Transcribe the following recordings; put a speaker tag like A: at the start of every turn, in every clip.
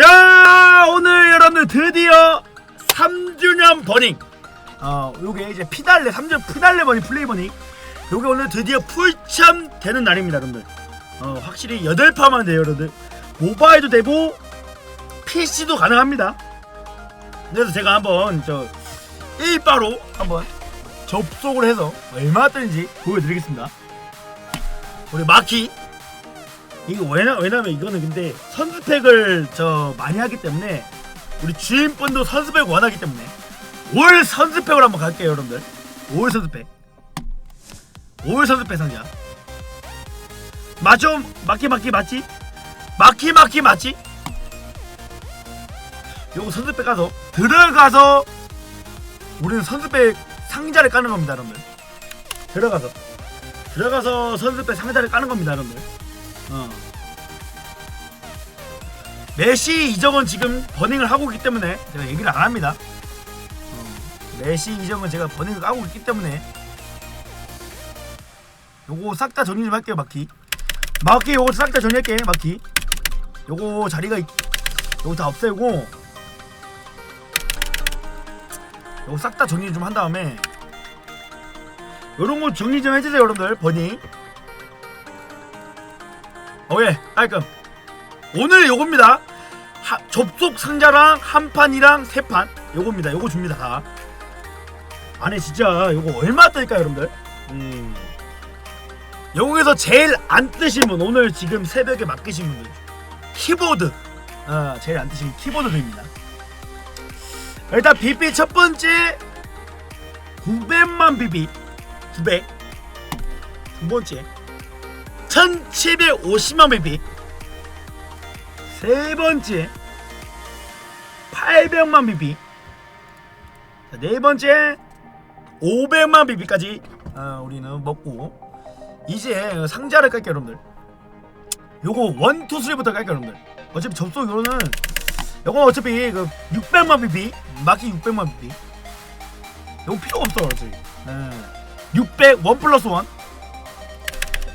A: 자 오늘 여러분들 드디어 3주년 버닝. 어 요게 이제 피달레 3주 피달레 버닝 플레이 버닝. 요게 오늘 드디어 풀참 되는 날입니다 여러분들. 어 확실히 8파만 돼요 여러분들. 모바일도 되고 PC도 가능합니다. 그래서 제가 한번 저 1바로 한번 접속을 해서 얼마 뜨는지 보여드리겠습니다. 우리 마키 이거 왜냐 왜냐면 이거는 근데 선수팩을 저 많이 하기 때문에 우리 주인분도 선수팩 원하기 때문에 올 선수팩을 한번 갈게요 여러분들. 올 선수팩 올 선수팩 상자. 맞죠 맞기 맞기 맞지? 맞기 맞기 맞지? 요거 선수팩 가서 들어가서 우리는 선수팩 상자를 까는 겁니다 여러분들. 들어가서. 들어가서 선수팩 상자를 까는 겁니다 여러분들 어. 메시 이적은 지금 버닝을 하고 있기 때문에 제가 얘기를 안 합니다. 어. 메시 이적은 제가 버닝을 하고 있기 때문에 요거 싹 다 정리 좀 할게요 마키. 마키 요거 싹 다 정리할게 마키. 요거 자리가 있- 요거 다 없애고 요거 싹 다 정리 좀 한 다음에 요런 거 정리 좀 해주세요 여러분들 버닝. 오예 깔끔. 오늘 요겁니다. 하, 접속 상자랑 한 판이랑 세 판. 요겁니다. 요거 줍니다 다. 안에 진짜 요거 얼마 뜰까 여러분들? 음. 여기서 제일 안 뜨신 분 오늘 지금 새벽에 맡기신 분들 키보드. 아 제일 안 뜨신 키보드입니다. 일단 비비 첫 번째 900만 비비. 900 두 번째 1750만 비비 세 번째 800만 비비 자, 네 번째 500만 비비까지 어, 우리는 먹고 이제 상자를 깔게요 여러분들. 요거 원, 투, 쓰리부터 깔게요 여러분들. 어차피 접속 요거는 요거 어차피 그 600만 비비 마키 600만 비비 요거 필요 없어 어차피. 예. 600원 플러스 원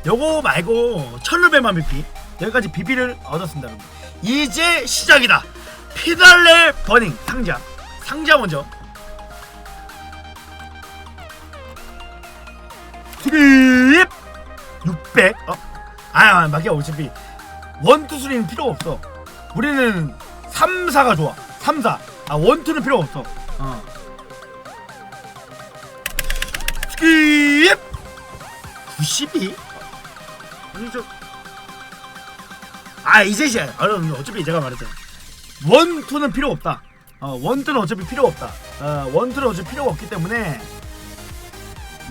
A: 요거 말고 1600만 BP 여기까지 BP를 얻었습니다 여러분. 이제 시작이다. 피달레 버닝 상자. 상자 먼저. 트립 600 어? 아 막이야 어차피 1, 2, 3는 필요 없어. 우리는 3, 4가 좋아. 3, 4 아, 1, 2는 필요 없어. 어. 트립 92? 아니 저... 아 이제 시작 아, 어차피 제가 말했잖아. 원투는 필요 없다. 어, 원투는 어차피 필요 없다. 어, 원투는 어차피 필요가 없기 때문에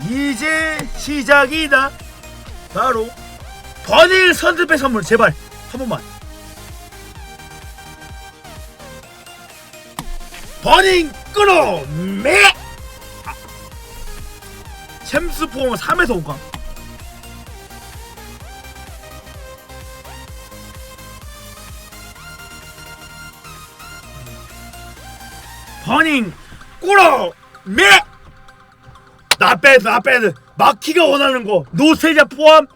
A: 이제 시작이다. 바로 버닐 선수배 선물 제발. 한 번만. 버닝 끌어! 매! 아. 챔스 포함 3에서 5강 버닝 꿇어 매! 나빼드 나빼드 마키가 원하는 거 노세자 포함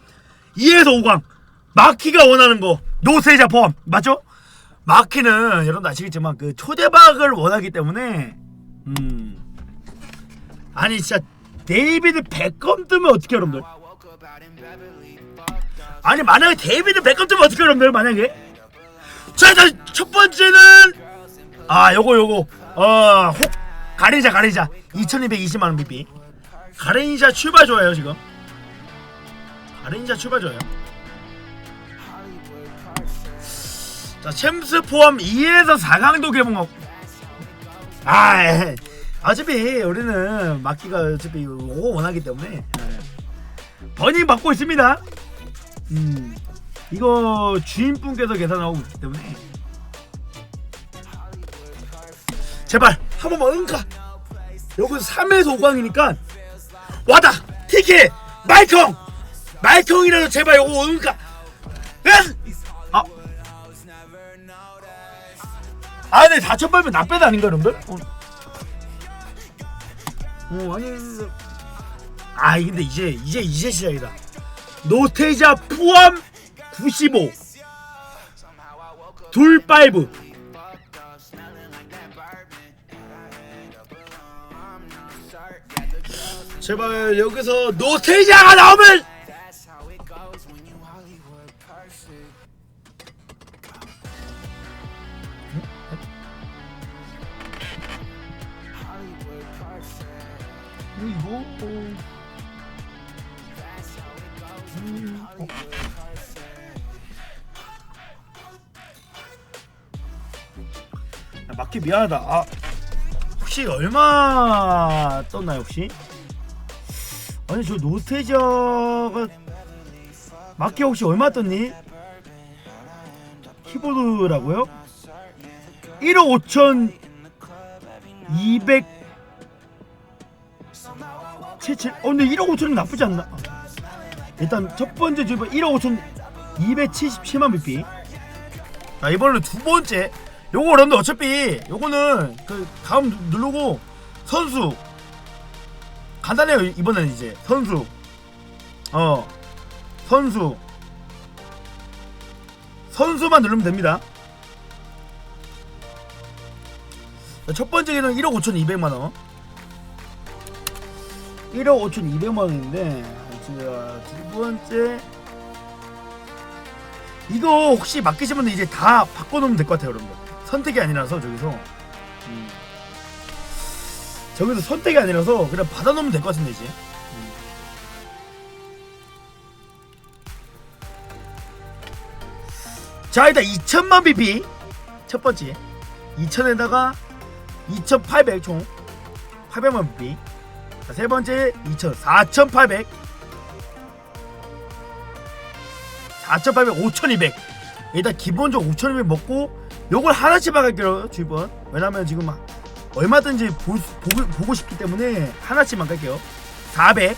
A: 2에서 5강 마키가 원하는 거 노세자 포함. 맞죠? 마키는 여러분 아시겠지만 그 초대박을 원하기 때문에 음. 아니 진짜 데이비드 베컴 뜨면 어떻게 여러분들? 아니 만약에 데이비드 베컴 뜨면 어떻게 여러분들 만약에? 자자첫 번째는 아 요거 요거 어 혹 가리자 가리자. 2220만원 비비. 가레인샤 출발 좋아요 지금? 가레인샤 출발 좋아요? 자 챔스 포함 2에서 4강도 개봉하고 아 에이. 어차피 우리는 막기가 어차피 오고 원하기 때문에 예. 버닝 받고 있습니다. 음 이거 주인분께서 계산하고 있기 때문에 제발 한 번만 응가 여기서 3에서 5강이니까 와다 티켓 말컹 말컹이라도 제발 요거 응가 응! 아 아, 네, 4천 발면 나빼도 아닌가, 여러분들? 어. 어, 아니, 아, 근데 이제, 이제, 이제 시작이다. 노테자 포함 95. 둘 파이브. 제발 여기서 노태자가 나오면. 이거
B: perfect.
A: 야, 맞기 미안하다. 아, 혹시 얼마 떴나요 혹시? 아니 저 노태자가 맞기 혹시 얼마 떴니? 키보드라고요? 1억 5천 200 77. 어 근데 1억 5천은 나쁘지 않나? 일단 첫 번째 주변 1억 5천 277만 BP. 자 이번에는 두 번째. 요거 여러분들 어차피 요거는 그 다음 누- 누르고 선수 간단해요 이번에는 이제. 선수. 어. 선수. 선수만 누르면 됩니다. 자, 첫 번째는 1억 5천2백만원. 1억 5천 2백만원인데 두 번째. 이거 혹시 맡기시면 이제 다 바꿔놓으면 될 것 같아요 여러분들 선택이 아니라서 저기서. 음. 저기서 선택이 아니라서 그냥 받아놓으면 될 것 같은데 이제. 음. 자 일단 2천만 BP 첫 번째. 2천에다가 2,800 총 800만 BP 자, 세 번째 2천 4,800 4,800 5,200 일단 기본적으로 5,200 먹고 요걸 하나씩 박을게요 주번 왜냐면 지금 얼마든지 볼 수- 보고, 싶기 때문에 하나씩만 갈게요. 400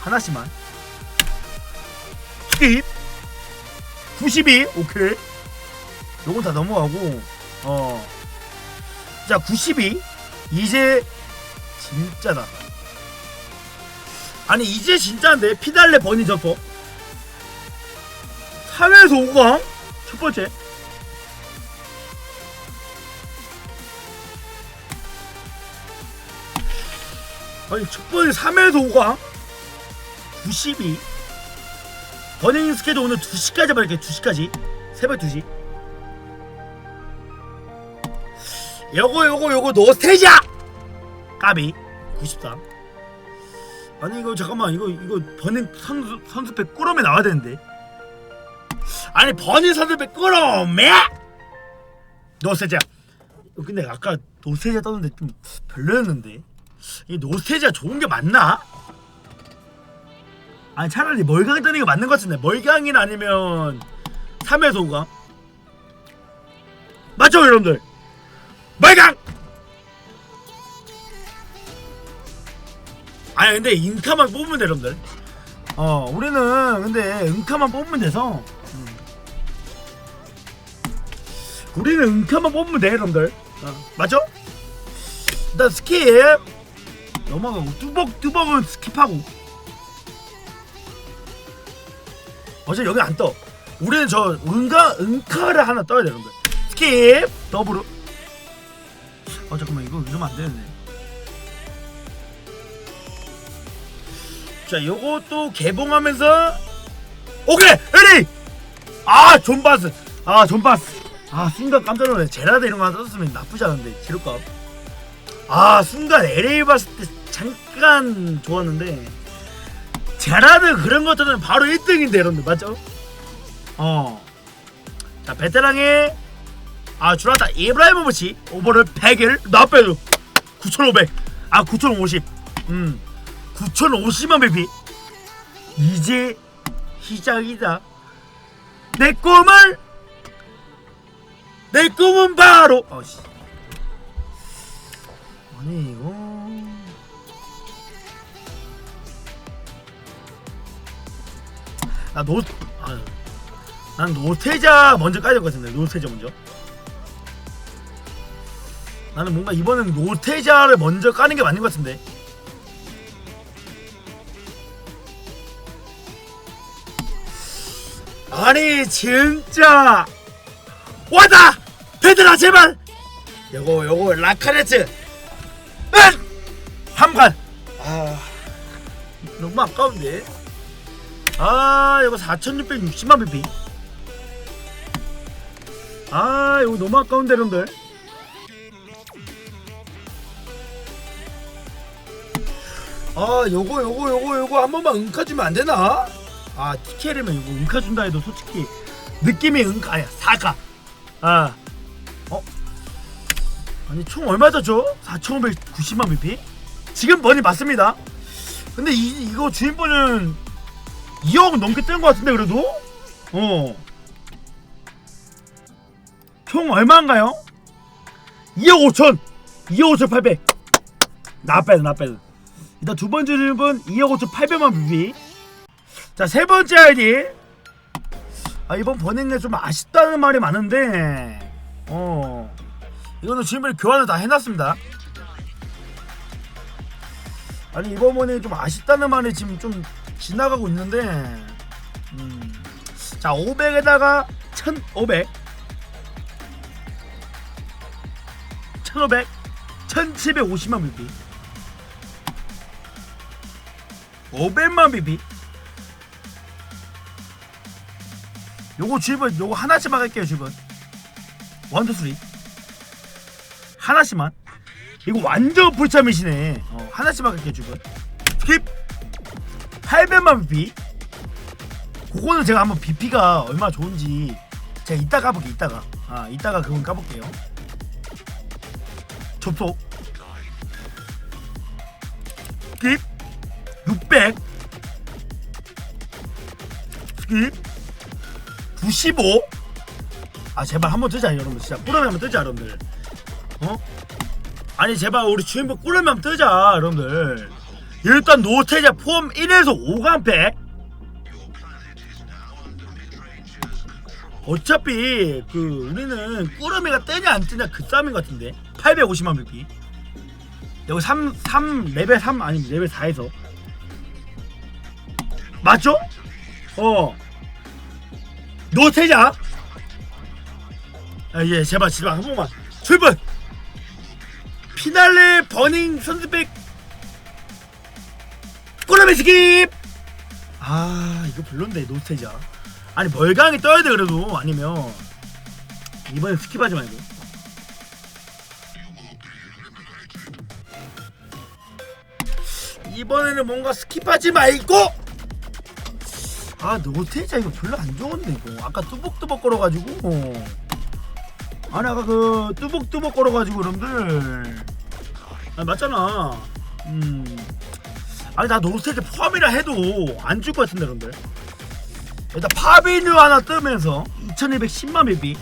A: 하나씩만. 스킵 92 오케이. 요건 다 넘어가고 어자 92 이제 진짜다. 아니 이제 진짜인데 피달레 버니 저퍼 3에서 5강 첫 번째. 아니 첫 번째 3에서 5강 92 버닝 스케줄 오늘 2시까지 받을게 2시까지. 새벽 2시. 요거 요거 요거 노스테이지야! 까비. 93 아니 이거 잠깐만 이거 이거 버닝 선수 선수배 꾸러미 나와야 되는데 아니 버닝 선수배 꾸러미 노스테이지야 근데 아까 노스테이지야 떴는데 좀 별로였는데. 이 노스테이지가 좋은 게 맞나? 아니 차라리 멀강 뜨는 게 맞는 것 같은데. 멀강이나 아니면 3에서 5강 맞죠 여러분들? 멀강! 아니 근데 인카만 뽑으면 돼 여러분들. 어 우리는 근데 은카만 뽑으면 돼서 우리는 은카만 뽑으면 돼 여러분들 어, 맞죠? 일단 스킵 넘어가고 뚜벅 뚜벅은 스킵하고 어차피 여기 안 떠. 우리는 저 은가 은카를 하나 떠야 돼 여러분들. 스킵 더블. 어 잠깐만 이거 이러면 안 되는데. 자 요것도 개봉하면서 오케이 레디. 아 존바스. 아 존바스. 아 순간 깜짝 놀랐네. 제라드 이런 거 하나 썼으면 나쁘지 않은데 지름값. 아 순간 LA 봤을 때 잠깐 좋았는데 제라드 그런 것들은 바로 1등인데 여러분들 맞죠? 어. 자 베테랑의 아 주라타 이브라이모비치 오버를 100일 나 빼도 9,500. 아 9,050. 음. 9,050만 BP. 이제 시작이다. 내 꿈을 내 꿈은 바로 어씨. 아니 이거. 나노 아, 난 노태자 먼저 까야 될것 같은데 노태자 먼저. 나는 뭔가 이번엔 노태자를 먼저 까는 게 맞는 것 같은데. 아니 진짜. 와다 베드라 제발! 요거 요거 라카레츠! 응! 한판 아 너무 아까운데? 아 이거 4660만 BP 아 이거 너무 아까운데 여러분들 아 요거 요거 요거 요거 한 번만 응카 주면 안 되나? 아 TK라면 이거 응카 준다 해도 솔직히 느낌이 응카 아니야 사카 아. 어? 아니 총 얼마 줬죠? 4,590만 BP? 지금 버니 맞습니다 근데 이, 이거 주인분은 2억 넘게 뜬 것 같은데 그래도? 어. 총 얼마인가요? 2억 5천 2억 5천 8백 나빼다 나빼다 일단 두 번째 주인분 2억 5천 8백만 BP 자세 번째 아이디 아 이번 버닝에 좀 아쉽다는 말이 많은데 어 이거는 주인분이 교환을 다 해놨습니다. 아니 이번 번에 좀 아쉽다는 말이 지금 좀 지나가고 있는데 음. 자 500에다가 1500 1500 1750만 BP 500만 BP 요거 주입은 요거 하나씩만 할게요 주입은. 원투 쓰리 하나씩만. 이거 완전 불참이시네. 어, 하나씩만 할게요 주입은 스킵. 800만 BP 그거는 제가 한번 BP가 얼마나 좋은지 제가 이따 까볼게요 이따가. 아 이따가 그건 까볼게요. 접속. 스킵. 600 스킵. 95 아 제발 한번 뜨자 여러분. 진짜. 꿀러면 한번 뜨자 여러분들 어? 아니 제발 우리 꿀러면 한번 뜨자 여러분들. 일단 노태자 폼 1에서 5강팩. 어차피 그 우리는 꾸러미가 뜨냐 안 뜨냐 그 싸움인 것 같은데. 850만 BP 여기 3, 3 레벨 3 아니 레벨 4에서. 맞죠? 어. 노태자? 아, 예 제발 제발 한 번만. 출발 피날레 버닝 선수백 꾸러미 스킵! 아 이거 별론데 노태자 아니 멀강이 떠야 돼 그래도. 아니면. 이번엔 스킵하지 말고. 이번에는 뭔가 스킵하지 말고! 아 노태자 이거 별로 안 좋은데 이거. 아까 뚜벅뚜벅 걸어가지고. 아니 아까 그 뚜벅뚜벅 걸어가지고 여러분들 아 맞잖아. 음. 아니 나 노태자 포함이라 해도 안 줄 것 같은데 여러분들 일단 파비뉴 하나 뜨면서 2210만 비비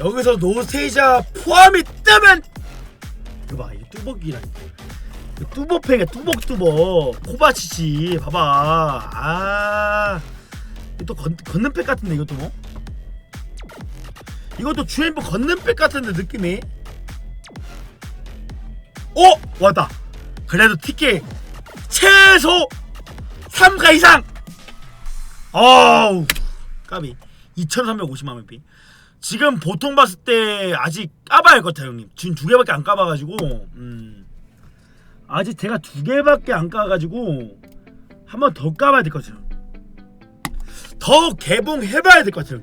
A: 여기서 노세이자 포함이 뜨면 이거 봐 이게 뚜벅이라니까 뚜벅팩이야 뚜벅뚜벅. 코바치치 봐봐. 아. 이거 또 건, 걷는 팩 같은데 이것도 뭐? 이것도 주인분 걷는 백 같은데 느낌이? 오 왔다. 그래도 티켓 최소 3가 이상. 어우. 까비. 2350만 원비 지금 보통 봤을 때 아직 까봐야 할 것 같아요 형님. 지금 두 개밖에 안 까봐가지고. 음 아직 제가 두 개밖에 안 까가지고 한 번 더 까봐야 될 것 같아요 더 개봉해봐야 될 것 같아요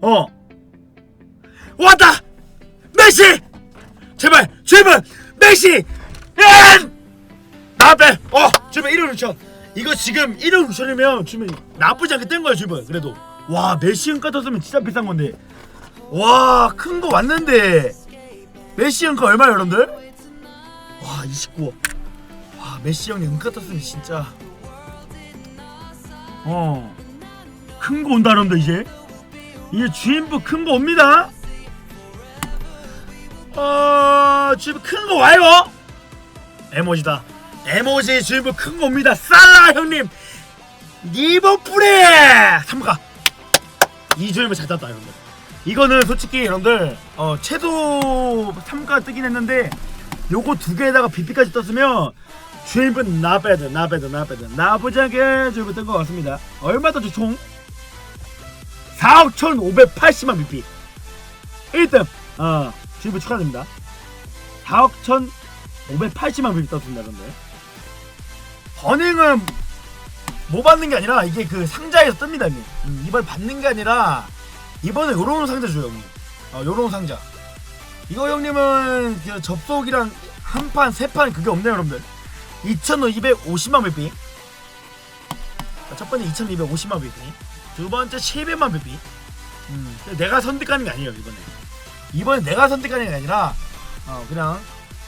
A: 어 왔다! 메시! 제발 제발 메시! 엔! 나빼 어 주면 1억 6천 이거 지금 1억 6천이면 주면 나쁘지 않게 뗀 거야 주면 그래도 와 메시 형 같았으면 진짜 비싼 건데 와 큰 거 왔는데 메시 형거 얼마야 여러분들? 와 29억 와 메시 형이 응 같았으면 진짜. 어 큰 거 온다 여러분들 이제? 이제 주인분 큰거 옵니다. 어 주인분 큰거 와요. 에모지다. 에모지 주인분 큰거 옵니다. 살라 형님. 리버풀에! 3가. 이 주인분 잘 땄다 여러분들 이거는 솔직히 여러분들 어 최소 3가 뜨긴 했는데 요거 두 개에다가 BP까지 떴으면 주인분 나배드 나배드 나배드 나부자게 주인분 뜬것 같습니다. 얼마 떴죠 총? 4억 1,580만 BP 1등 어 주입을 축하드립니다. 4억 1,580만 BP 떴습니다 여러분들 버닝은 뭐 받는 게 아니라 이게 그 상자에서 뜹니다 음, 이번 받는 게 아니라 이번에 요런 상자 줘요 형님 어 요런 상자 이거 형님은 그 접속이랑 한 판, 세 판 그게 없네요 여러분들. 2,250만 BP 자, 첫 번째 2,250만 BP 두 번째 700만 BP 음, 내가 선택하는 게 아니에요 이번에. 이번에 내가 선택하는 게 아니라 어, 그냥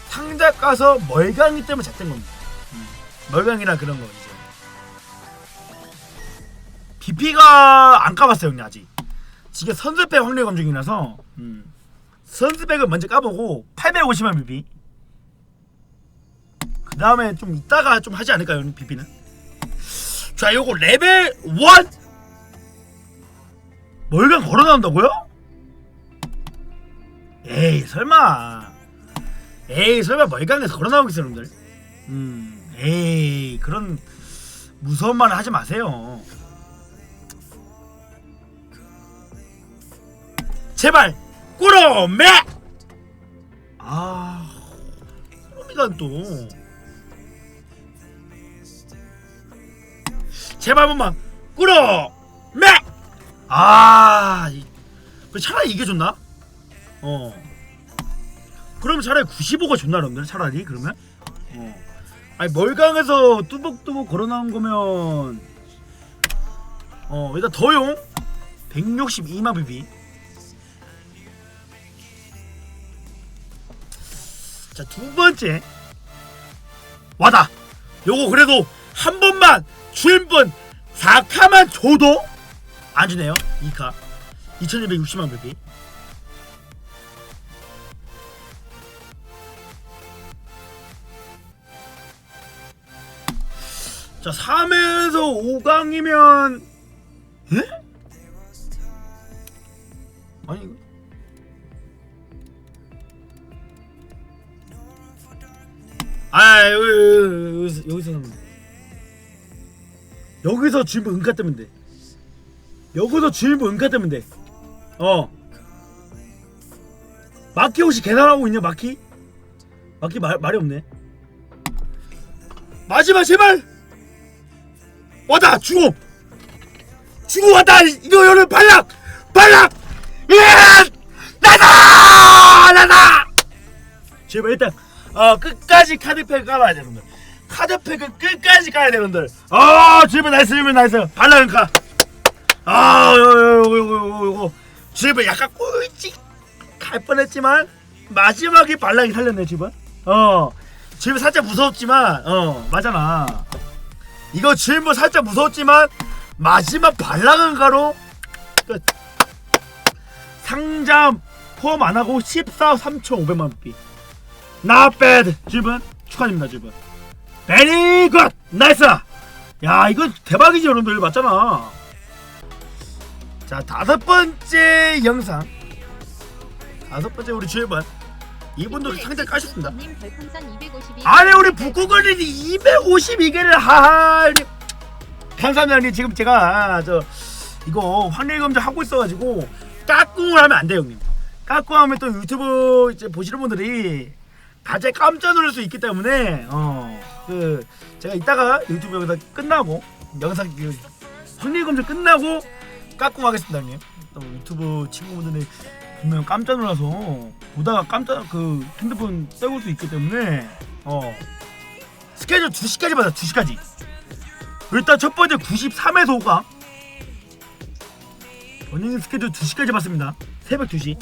A: 상자 까서 멀강이 때문에 잣된 겁니다. 음, 멀강이랑 그런 거 이제. BP가 안 까봤어요 형님 아직. 지금 선수백 확률 검증이라서 음, 선수백을 먼저 까보고 850만 BP 그 다음에 좀 이따가 좀 하지 않을까요 BP는? 자 요거 레벨 1 멀강 걸어 나온다고요? 에이 설마. 에이 설마 멀강에서 걸어 나오겠어 여러분들? 음 에이 그런 무서운 말을 하지 마세요. 제발 꾸러매! 아 꾸러미가 또. 제발 한 번만. 꾸러매! 아 이- 그 차라리 이게 좋나? 어. 그러면 차라리 95가 좋나 여러분들 차라리 그러면? 어. 아니 멀강에서 뚜벅뚜벅 걸어 나온 거면 어 일단 더용. 162만 BB 자 두 번째. 와다. 요거 그래도 한 번만 주인분 4카만 줘도 안 주네요. 2카. 2260만 BP 자 3에서 5강이면 에? 아니 여기, 여기서 여기서 여기서 주인분 은카 뜨면 돼. 여기서 주인분 은카 뜨면 돼 어. 마키 혹시 계산하고 있냐 마키? 마키 말, 말이 없네. 마지막 제발! 와다 주고! 주고 왔다! 이거 여는 발락! 발락! 예! 나다! 나다! 제발 일단 어 끝까지 카드팩 깔아야 돼 여러분들. 카드팩은 끝까지 깔아야 돼 여러분들. 아 제발 나이스 제발 나이스. 발락은 가아 요거 요거 요거. 제발 약간 꼴찌 갈 뻔했지만 마지막에 발락이 살렸네 집은 어. 집은 살짝 무서웠지만 어 맞잖아. 이거 질문 살짝 무서웠지만 마지막 발락은 가로 끝. 상자 포함 안 하고 14 3,500만 비 not bad. 질문 축하드립니다 질문. Very good. 나이스. 야 이거 대박이지 여러분들. 맞잖아. 자 다섯 번째 영상. 다섯 번째 우리 주일번 이분도 상자 까셨습니다.
C: 님 별풍선 252.
A: 아니 우리 북구걸린이 252개를 하하 감사합니다 형님 지금 제가 저 이거 확률 검증 하고 있어가지고 까꿍을 하면 안 돼요 형님. 까꿍 하면 또 유튜브 이제 보시는 분들이 가장 깜짝 놀랄 수 있기 때문에 어그 제가 이따가 유튜브 여기서 끝나고 영상 그 확률 검증 끝나고 까꿍 하겠습니다 형님. 또 유튜브 친구분들이 분명 깜짝 놀라서 보다가 깜짝 그 핸드폰 떼올 수 있기 때문에 어 스케줄 2시까지 받아 2시까지. 일단 첫 번째 93에서 5가. 버닝 스케줄 2시까지 받습니다. 새벽 2시.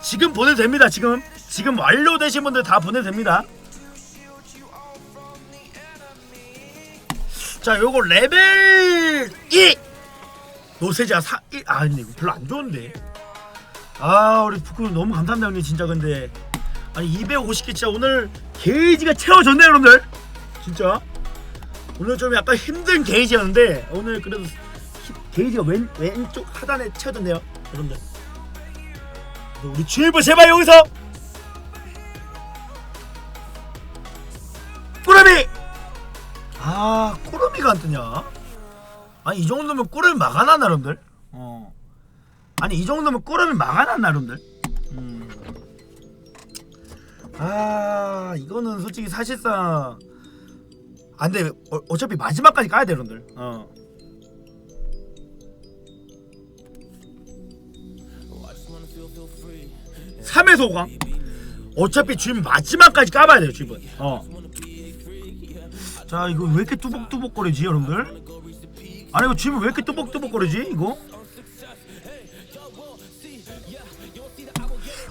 A: 지금 보내도 됩니다 지금 지금 완료되신 분들 다 보내도 됩니다. 자 요거 레벨 2 노세자 4 1, 아 근데 이거 별로 안 좋은데. 아 우리 부끄러움 너무 감사합니다 형님 진짜 근데. 아니 250개 진짜 오늘 게이지가 채워졌네요 여러분들. 진짜. 오늘 좀 약간 힘든 게이지였는데 오늘 그래도 히- 게이지가 왼, 왼쪽 하단에 채워졌네요 여러분들. 우리 주일부 제발 여기서 아 아니 이 정도면 꾸러미 막아놨나 여러분들? 어.
B: 아니 이 정도면 꾸러미 망하나 여러분들? 음. 아 이거는 솔직히 사실상 안돼 어, 어차피 마지막까지 까야 돼 여러분들. 어. 3에서 5강 어차피 주임 마지막까지 까봐야 돼요 주임은 어. 자 이거 왜 이렇게 뚜벅뚜벅거리지 여러분들 아니 이거 주임은 왜 이렇게 뚜벅뚜벅거리지 이거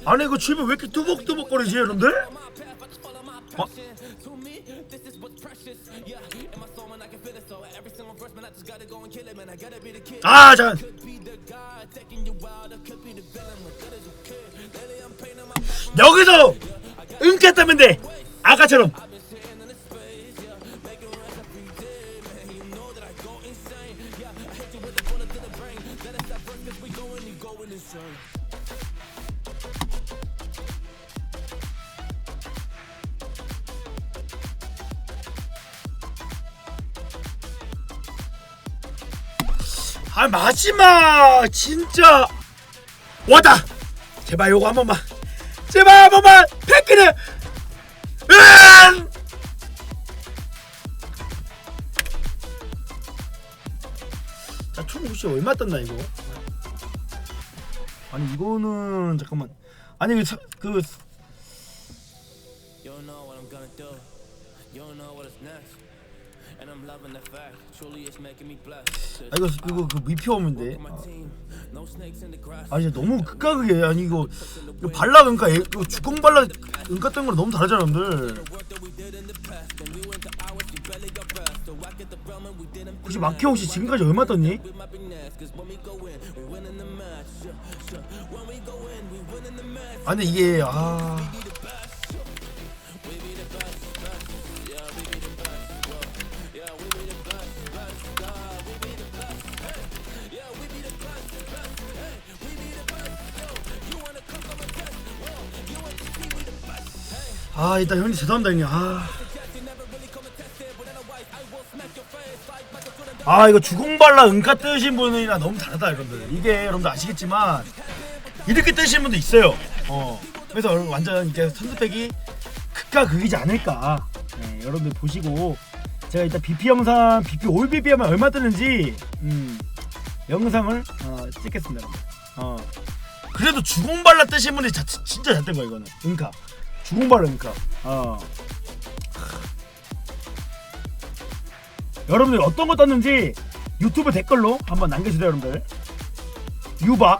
B: 아니 이거 주임은 왜 이렇게 뚜벅뚜벅거리지 여러분들 어? 아, 자. 여기서 응했다면 돼. 아까처럼. 아 마지막 진짜 왔다. 제발 요거 한 번만. 제발 한 번만 패키는! 자, 총 혹시 얼마 떴나 이거? 아니 이거는 잠깐만. 아니 그, 사- 그. 아 이거 그거 그 미피홈인데.
A: My
B: 아, 진짜 너무 극각이게 아니 이거 이거 발라 은가 이거 주공 발라 은가 뜬 거랑 너무 다르잖아 여러분들. 혹시 마키 혹시 지금까지 얼마 떴니? 아 근데 이게 아 아 일단 형님 죄송합니다 형님. 아. 아 이거 주공발라 은카 뜨신 분이랑 너무 다르다 여러분들. 이게 여러분들 아시겠지만 이렇게 뜨시는 분도 있어요. 어. 그래서 완전 이게 선수백이 극과 극이지 않을까. 네, 여러분들 보시고 제가 일단 BP 영상 BP 올 BP 하면 얼마 뜨는지 음, 영상을 어, 찍겠습니다 여러분 어. 그래도 주공발라 뜨신 분이 자, 진짜 잘 뜬 거야 이거는. 은카 주공발라 은카 어. 여러분들 어떤 거 떴는지 유튜브 댓글로 한번 남겨주세요 여러분들. 유바